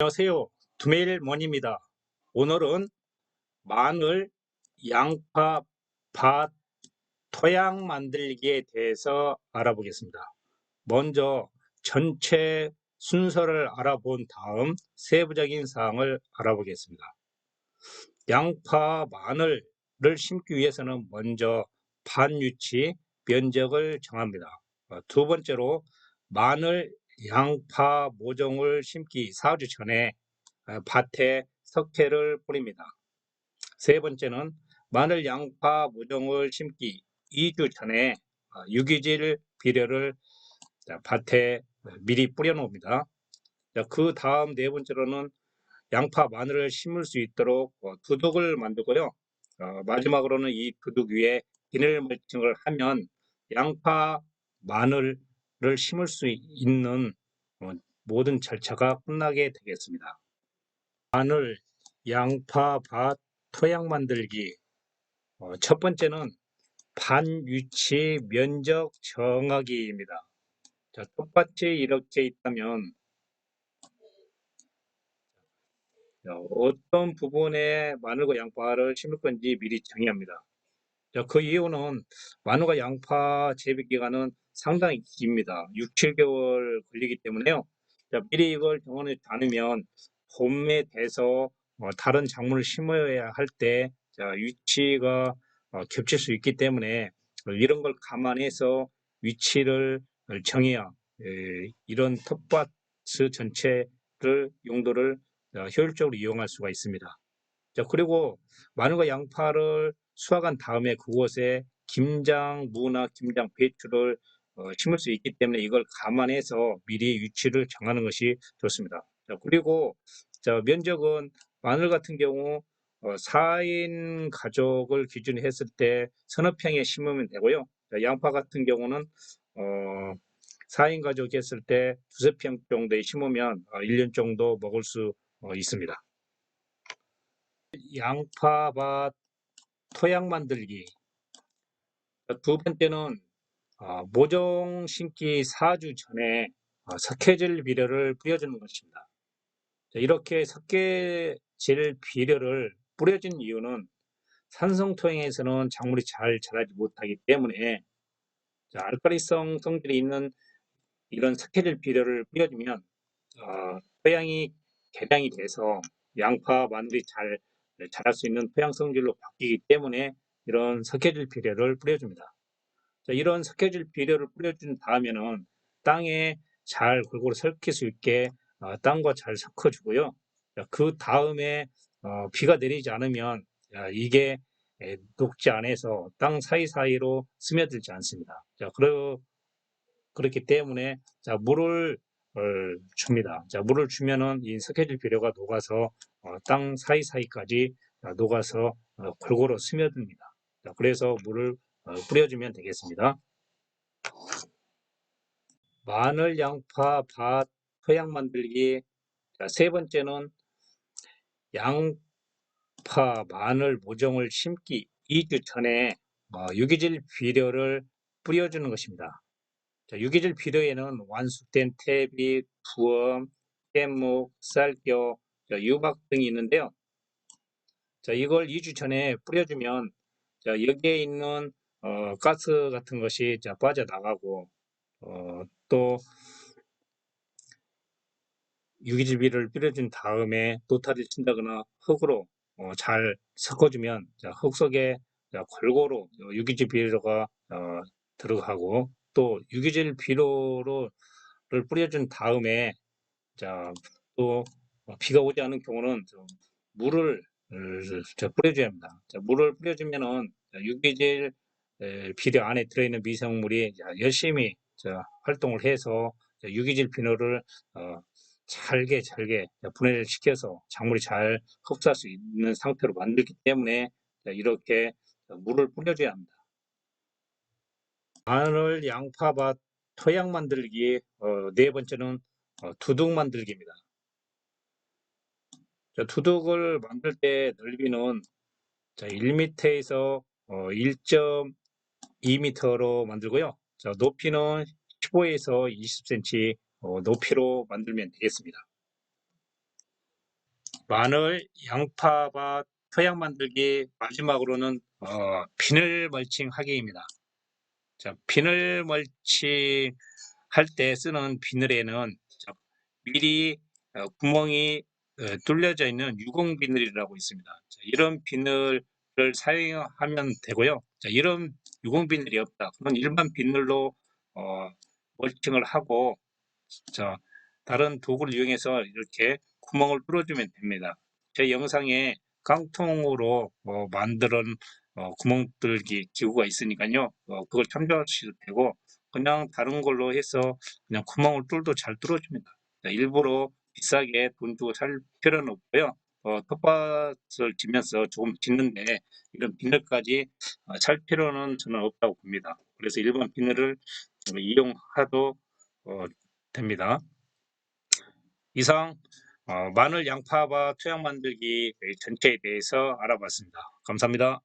안녕하세요. 두메일몬입니다. 오늘은 마늘, 양파, 밭, 토양 만들기에 대해서 알아보겠습니다. 먼저 전체 순서를 알아본 다음 세부적인 사항을 알아보겠습니다. 양파, 마늘을 심기 위해서는 먼저 밭 위치, 면적을 정합니다. 어, 두 번째로 마늘, 양파 모종을 심기 4주 전에 어, 밭에 석회를 뿌립니다. 세 번째는 마늘, 양파 모종을 심기 2주 전에 어, 유기질 비료를 밭에 미리 뿌려놓습니다. 그 다음 네 번째로는 양파, 마늘을 심을 수 있도록 어, 두둑을 만들고요. 마지막으로는 이 두둑 위에 비닐 멀칭을 하면 양파, 마늘 을 심을 수 있는 어, 모든 절차가 끝나게 되겠습니다. 마늘, 양파, 밭, 토양 만들기 어, 첫 번째는 반 위치 면적 정하기입니다. 자, 텃밭이 이렇게 있다면 어떤 부분에 마늘과 양파를 심을 건지 미리 정해야 합니다. 자, 그 이유는 마늘과 양파 재배 기간은 상당히 깁니다. 6, 7개월 걸리기 때문에요. 자, 미리 이걸 정원해 않으면 봄에 돼서 어, 다른 작물을 심어야 할 때 위치가 어, 겹칠 수 있기 때문에 이런 걸 감안해서 위치를 정해야 에, 이런 텃밭 전체를 용도를 어, 효율적으로 이용할 수가 있습니다. 자, 그리고 마늘과 양파를 수확한 다음에 그곳에 김장, 무나 김장, 배추를 어, 심을 수 있기 때문에 이걸 감안해서 미리 위치를 정하는 것이 좋습니다. 자, 그리고 자, 면적은 마늘 같은 경우 어, 4인 가족을 기준으로 했을 때 서너 평에 심으면 되고요. 자, 양파 같은 경우는 어, 4인 가족 했을 때 두세 평 정도에 심으면 어, 1년 정도 먹을 수 어, 있습니다. 양파밭 토양 만들기 두 번째는 어, 모종 심기 4주 전에 어, 석회질 비료를 뿌려주는 것입니다. 자, 이렇게 석회질 비료를 뿌려준 이유는 산성 토양에서는 작물이 잘 자라지 못하기 때문에 자, 알카리성 성질이 있는 이런 석회질 비료를 뿌려주면 어, 토양이 개량이 돼서 양파, 마늘이 잘 자랄 수 있는 토양 성질로 바뀌기 때문에 이런 석회질 비료를 뿌려줍니다. 자, 이런 석회질 비료를 뿌려준 다음에는 땅에 잘 골고루 섞일 수 있게 어, 땅과 잘 섞어주고요. 자, 그 다음에 어, 비가 내리지 않으면 자, 이게 에, 녹지 않아서 땅 사이사이로 스며들지 않습니다. 자, 그러, 그렇기 때문에 자, 물을 어, 줍니다. 자, 물을 주면은 이 석회질 비료가 녹아서 어, 땅 사이사이까지 어, 녹아서 어, 골고루 스며듭니다. 자, 그래서 물을 어, 뿌려주면 되겠습니다. 마늘, 양파, 밭, 토양 만들기 자, 세 번째는 양파, 마늘, 모종을 심기 2주 전에 어, 유기질 비료를 뿌려주는 것입니다. 자, 유기질 비료에는 완숙된 태비, 부엄, 깻묵, 쌀겨, 유박 등이 있는데요. 자, 이걸 2주 전에 뿌려주면 자, 여기에 있는 어, 가스 같은 것이 자, 빠져나가고 어, 또 유기질비를 뿌려준 다음에 노타를 친다거나 흙으로 어, 잘 섞어주면 자, 흙 속에 자, 골고루 유기질 비료가 어, 들어가고 또 유기질 비료를 뿌려준 다음에 자, 또 비가 오지 않은 경우는 물을 뿌려줘야 합니다. 자, 물을 뿌려주면은 유기질 비료 안에 들어있는 미생물이 열심히 활동을 해서 유기질 비료를 어, 잘게 잘게 분해를 시켜서 작물이 잘 흡수할 수 있는 상태로 만들기 때문에 이렇게 물을 뿌려줘야 합니다. 마늘, 양파밭, 토양 만들기 어, 네 번째는 어, 두둑 만들기입니다. 자, 두둑을 만들 때 넓이는 자, 1m에서 어, 1.2m로 만들고요. 자, 높이는 15에서 20cm 어, 높이로 만들면 되겠습니다. 마늘, 양파밭, 토양 만들기, 마지막으로는 어, 비늘 멀칭 하기입니다. 자, 비늘 멀칭 할때 쓰는 비늘에는 자, 미리 어, 구멍이 어, 뚫려져 있는 유공 비늘이라고 있습니다. 자, 이런 비늘을 사용하면 되고요. 자, 이런 유공 비늘이 없다. 그러면 일반 비늘로 어, 멀칭을 하고 자, 다른 도구를 이용해서 이렇게 구멍을 뚫어주면 됩니다. 제 영상에 깡통으로 어, 만드는 어, 구멍 뚫기 기구가 있으니까요. 어, 그걸 참조하셔도 되고 그냥 다른 걸로 해서 그냥 구멍을 뚫도 잘 뚫어줍니다. 자, 일부러 비싸게 돈 주고 살 필요는 없고요. 어, 텃밭을 지면서 조금 짓는데 이런 비늘까지 어, 살 필요는 저는 없다고 봅니다. 그래서 일반 비늘을 어, 이용해도 어, 됩니다. 이상 어, 마늘 양파와 토양 만들기 전체에 대해서 알아봤습니다. 감사합니다.